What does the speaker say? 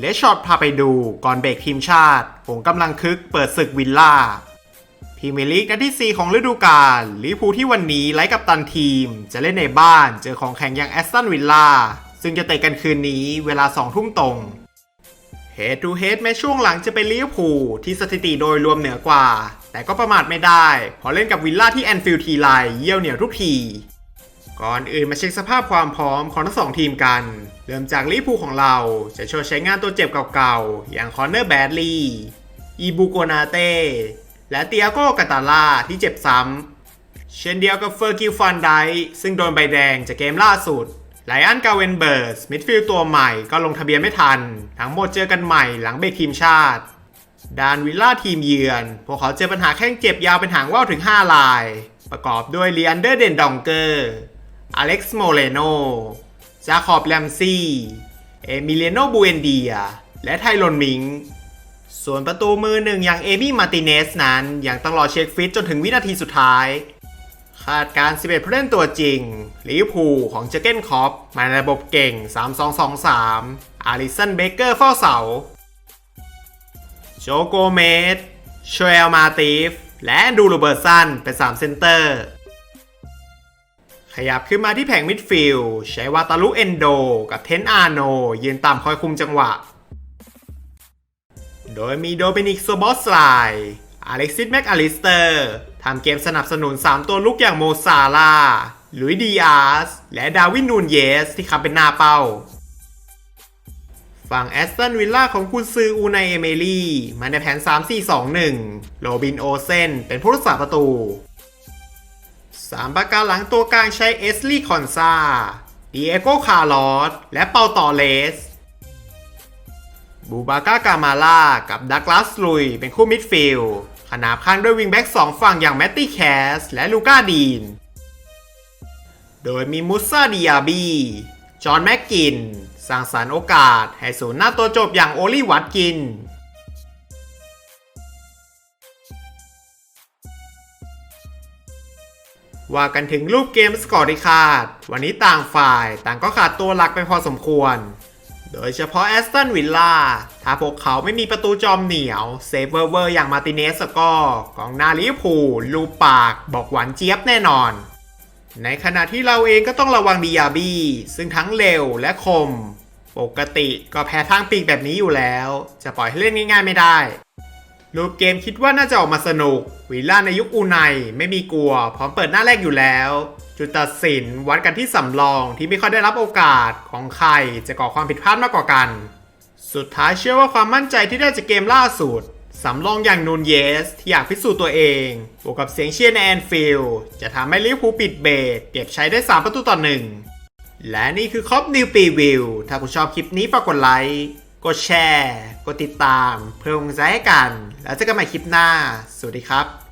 และช็อตพาไปดูก่อนเบรกทีมชาติผงกำลังคึกเปิดศึกวิลล่าพรีเมียร์ลีกนัดที่ 4 ของฤดูกาลลิพูที่วันนี้ไล่กับตันทีม จะเล่นในบ้านเจอของแข่งอย่างแอสตันวิลล่าซึ่งจะเตะกันคืนนี้เวลา 2 ทุ่มตรงเฮดทูเฮดแม้ช่วงหลังจะเป็นลิเวอร์พูลที่สถิติโดยรวมเหนือกว่า แต่ก็ประมาทไม่ได้เพอเล่นกับวิลล่าที่แอนฟิลด์ทีไรเยี่ยวเหนียวทุกที ก่อนอื่นมาเช็คสภาพความพร้อมของทั้งสองทีมกัน เริ่มจากลิเวอร์พูของเราจะโชว์ใช้งานตัวเจ็บเก่าๆ อย่างคอนเนอร์แบดลีอีบูโกนาเต้ และเตียโกกาตาล่าที่เจ็บซ้ำ เช่นเดียวกับเฟอร์กิลฟันไดซึ่งโดนใบแดงจากเกมล่าสุดไลอันกาเวนเบิร์สมิดฟิลด์ตัวใหม่ก็ลงทะเบียนไม่ทัน ทั้งหมดเจอกันใหม่หลังเบรกทีมชาติดานวิลล่าทีมเยือน พวกเขาเจอปัญหาแข้งเจ็บยาวเป็นหางว่าวถึง 5 ลาย ประกอบด้วยเลีอันเดอร์เดนดองเกอร์ อเล็กซ์โมเลโนจาคอบแลมซี่ เอมิเลโนบูเอนเดีย และไทลอนมิง ส่วนประตูมือหนึ่งอย่างเอมี่มาร์ติเนสนั้นยังต้องรอเช็คฟิตจนถึงวินาทีสุดท้าย คาดการณ์11 ผู้เล่นตัวจริงลิเวอร์พูลของเจเกนคอปมาในระบบเก่ง 3-2-2-3 อาริสันเบเกอร์เฝ้าเสา โจโกเมสโชเอลมาติฟ และแอนดรูเบิร์ตสันเป็น 3 เซนเตอร์ ขยับขึ้นมาที่แผงมิดฟิลด์ใช้วาตาลุเอนโด กับเทนอาร์โน ยืนตามคอยคุมจังหวะ โดยมีโดเมนิกโซบอสไลอเล็กซิสแม็กอลิสเตอร์ทำเกมสนับสนุน 3 ตัวลุกอย่างโมซาลาลุยดีอาสและดาวินนูนเยส ที่คำเป็นหน้าเป้า ฝั่งแอสตันวิลล่าของคุณซืออูไนเอเมลี่มาในแผน 3-4-2-1 โรบินโอเซนเป็นผู้รักษาประตู สามประการหลังตัวกลางใช้เอสลี่คอนซาดีเอโกคาร์ลอสและเปาตอเลส บูบาก้ากามาล่ากับดักลาสลุยเป็นคู่มิดฟิลด์ขนาบข้างด้วยวิงแบ็กสองฝั่งอย่างแมตตี้แคสและลูก้าดีน โดยมีมุสซาดิยาบี จอห์นแม็กกินสร้างสารรค์โอกาสให้ศูนย์หน้าตัวจบอย่างโอลี่วัตกิน ว่ากันถึงรูปเกมสกอร์ที่ขาด วันนี้ต่างฝ่ายต่างก็ขาดตัวหลักไปพอสมควร โดยเฉพาะแอสตันวิลล่าถ้าพวกเขาไม่มีประตูจอมเหนียวเซฟเวอร์เวอร์อย่างมาติเนสก็กองหนาลิเวอร์พูลลูปปาก บอกหวานเจี๊ยบแน่นอน ในขณะที่เราเองก็ต้องระวังดิยาบี้ ซึ่งทั้งเร็วและคม ปกติก็แพ้ทางปีกแบบนี้อยู่แล้ว จะปล่อยให้เล่นง่ายๆไม่ได้ รูปเกมคิดว่าน่าจะออกมาสนุก วิลล่าในยุคอูไนไม่มีกลัว พร้อมเปิดหน้าแรกอยู่แล้ว จุดตัดสินวัดกันที่สำรองที่ไม่ค่อยได้รับโอกาสของใครจะก่อความผิดพลาดมากกว่ากัน สุดท้ายเชื่อว่าความมั่นใจที่ได้จากเกมล่าสุดสำรองอย่างนูนเยส ที่อยากพิสูจน์ตัวเอง บวกกับเสียงเชียร์ในแอนฟิลด์จะทำให้ลิเวอร์พูลปิดเบรกเก็บใช้ได้ 3 ประตูต่อหนึ่งและนี่คือครอบนิวปีวิว ถ้าคุณชอบคลิปนี้ฝากกดไลค์ กดแชร์ กดติดตาม เพื่อเป็นกำลังใจให้กัน แล้วเจอกันใหม่คลิปหน้า สวัสดีครับ